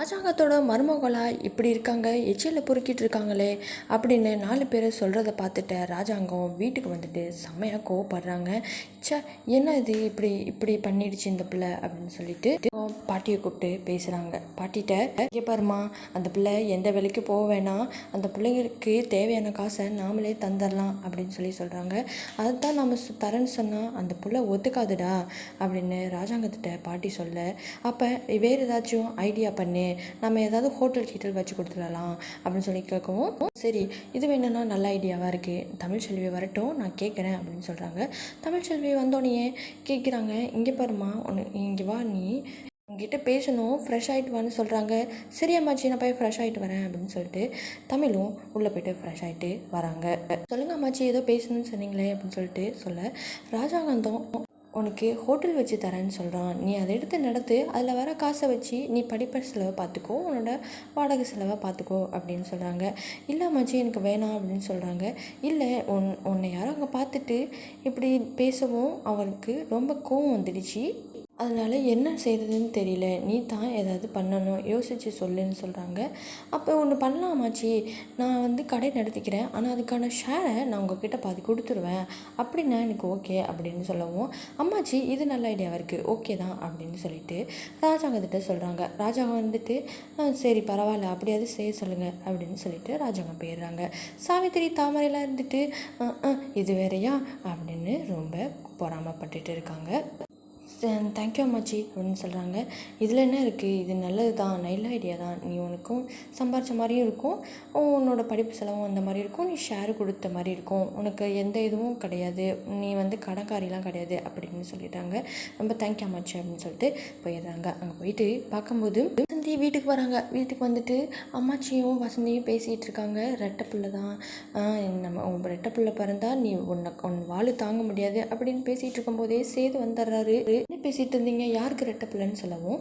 ராஜாங்கத்தோட மருமகளாக இப்படி இருக்காங்க? எச்சியில் பொறுக்கிட்டு இருக்காங்களே அப்படின்னு நாலு பேர் சொல்கிறத பார்த்துட்ட ராஜாங்கம் வீட்டுக்கு வந்துட்டு செம்மையாக கோவப்படுறாங்க. சே என்ன இது இப்படி இப்படி பண்ணிடுச்சு இந்த பிள்ளை அப்படின்னு சொல்லிட்டு பாட்டியை கூப்பிட்டு பேசுகிறாங்க பாட்டிகிட்ட இங்கே பாருமா அந்த பிள்ளை எந்த வேலைக்கு போக வேணாம். அந்த பிள்ளைங்களுக்கு தேவையான காசை நாமளே தந்துடலாம் அப்படின்னு சொல்லி சொல்கிறாங்க அதுதான் நம்ம தரேன்னு சொன்னால் அந்த பிள்ளை ஒத்துக்காதுடா அப்படின்னு ராஜாங்கத்திட்ட பாட்டி சொல்ல அப்போ வேறு ஏதாச்சும் ஐடியா பண்ணு நம்ம ஏதாவது ஹோட்டல் கீட்டல் வச்சு கொடுத்துடலாம் அப்படின்னு சொல்லி கேட்கவும் சரி இது வேணும்னா நல்ல ஐடியாவாக இருக்குது தமிழ் செல்வி வரட்டும் நான் கேட்குறேன் அப்படின்னு சொல்கிறாங்க தமிழ் செல்வி வந்தோடனே கேட்குறாங்க இங்கே பாருமா ஒன்று இங்கே வா நீ. உங்ககிட்ட பேசணும் ஃப்ரெஷ் ஆகிட்டு வான்னு சொல்கிறாங்க சரி அம்மாச்சி நான் போய் ஃப்ரெஷ் ஆகிட்டு வரேன் அப்படின்னு சொல்லிட்டு தமிழும் உள்ளே போயிட்டு ஃப்ரெஷ் ஆகிட்டு வராங்க. சொல்லுங்க அம்மாச்சி ஏதோ பேசணும்னு சொன்னீங்களே அப்படின்னு சொல்லிட்டு சொல்ல. ராஜாகாந்தம் உனக்கு ஹோட்டல் வச்சு தரேன்னு சொல்கிறான் நீ அதை எடுத்து நடத்து அதில் வர காசை வச்சு நீ படிப்பை செலவை பார்த்துக்கோ உன்னோட வாடகை செலவை பார்த்துக்கோ அப்படின்னு சொல்கிறாங்க இல்லை மச்சி எனக்கு வேணாம் அப்படின்னு சொல்கிறாங்க இல்லை உன் உன்னை யாரும் அங்கே பார்த்துட்டு இப்படி பேசவும் அவருக்கு ரொம்ப கோவம் வந்துடுச்சு. அதனால் என்ன செய்கிறதுன்னு தெரியல. நீ தான் ஏதாவது பண்ணணும். யோசித்து சொல்லுன்னு சொல்கிறாங்க அப்போ ஒன்று பண்ணலாமாச்சி? நான் வந்து கடை நடத்திக்கிறேன். ஆனால் அதுக்கான ஷேரை நான் உங்ககிட்ட பாதி கொடுத்துருவேன். அப்படின்னா எனக்கு ஓகே அப்படின்னு சொல்லவும் அம்மாச்சி இது நல்ல ஐடியாவாக இருக்குது ஓகே தான் அப்படின்னு சொல்லிட்டு ராஜாங்கத்திட்ட சொல்கிறாங்க ராஜாங்கம் வந்துட்டு "ஆ, சரி பரவாயில்ல. அப்படியாவது செய்ய சொல்லுங்கள் அப்படின்னு சொல்லிட்டு ராஜாங்கம் போயிடுறாங்க. சாவித்திரி தாமரையெல்லாம் இருந்துட்டு இது வேறயா? அப்படின்னு ரொம்ப பொறாமப்பட்டுட்டு இருக்காங்க. தேங்க்யூ அம்மாச்சி அப்படின்னு சொல்கிறாங்க இதில் என்ன இருக்குது இது நல்லது தான் நல்ல ஐடியா தான். நீ உனக்கும் சம்பாரித்த மாதிரியும் இருக்கும். உன்னோட படிப்பு செலவும் அந்த மாதிரி இருக்கும். நீ ஷேர் கொடுத்த மாதிரி இருக்கும். உனக்கு எந்த இதுவும் கிடையாது. நீ வந்து கடன்காரிலாம் கிடையாது அப்படின்னு சொல்லிட்டாங்க. ரொம்ப தேங்க்யூ அம்மாச்சி அப்படின்னு சொல்லிட்டு போயிடுறாங்க. அங்கே போயிட்டு பார்க்கும்போது வசந்தி வீட்டுக்கு வராங்க. வீட்டுக்கு வந்துட்டு அம்மாச்சியும் வசந்தியும் பேசிகிட்டு இருக்காங்க. ரெட்டை பிள்ளை தான். நம்ம உன் ரெட்டை பிள்ளை பிறந்தா நீ உன்னை உன் வாழ் தாங்க முடியாது அப்படின்னு பேசிகிட்டு இருக்கும்போதே சேது வந்துடுறாரு. என்ன பேசிகிட்டு இருந்தீங்க? யாருக்கு ரெட்டை பிள்ளைன்னு சொல்லவும்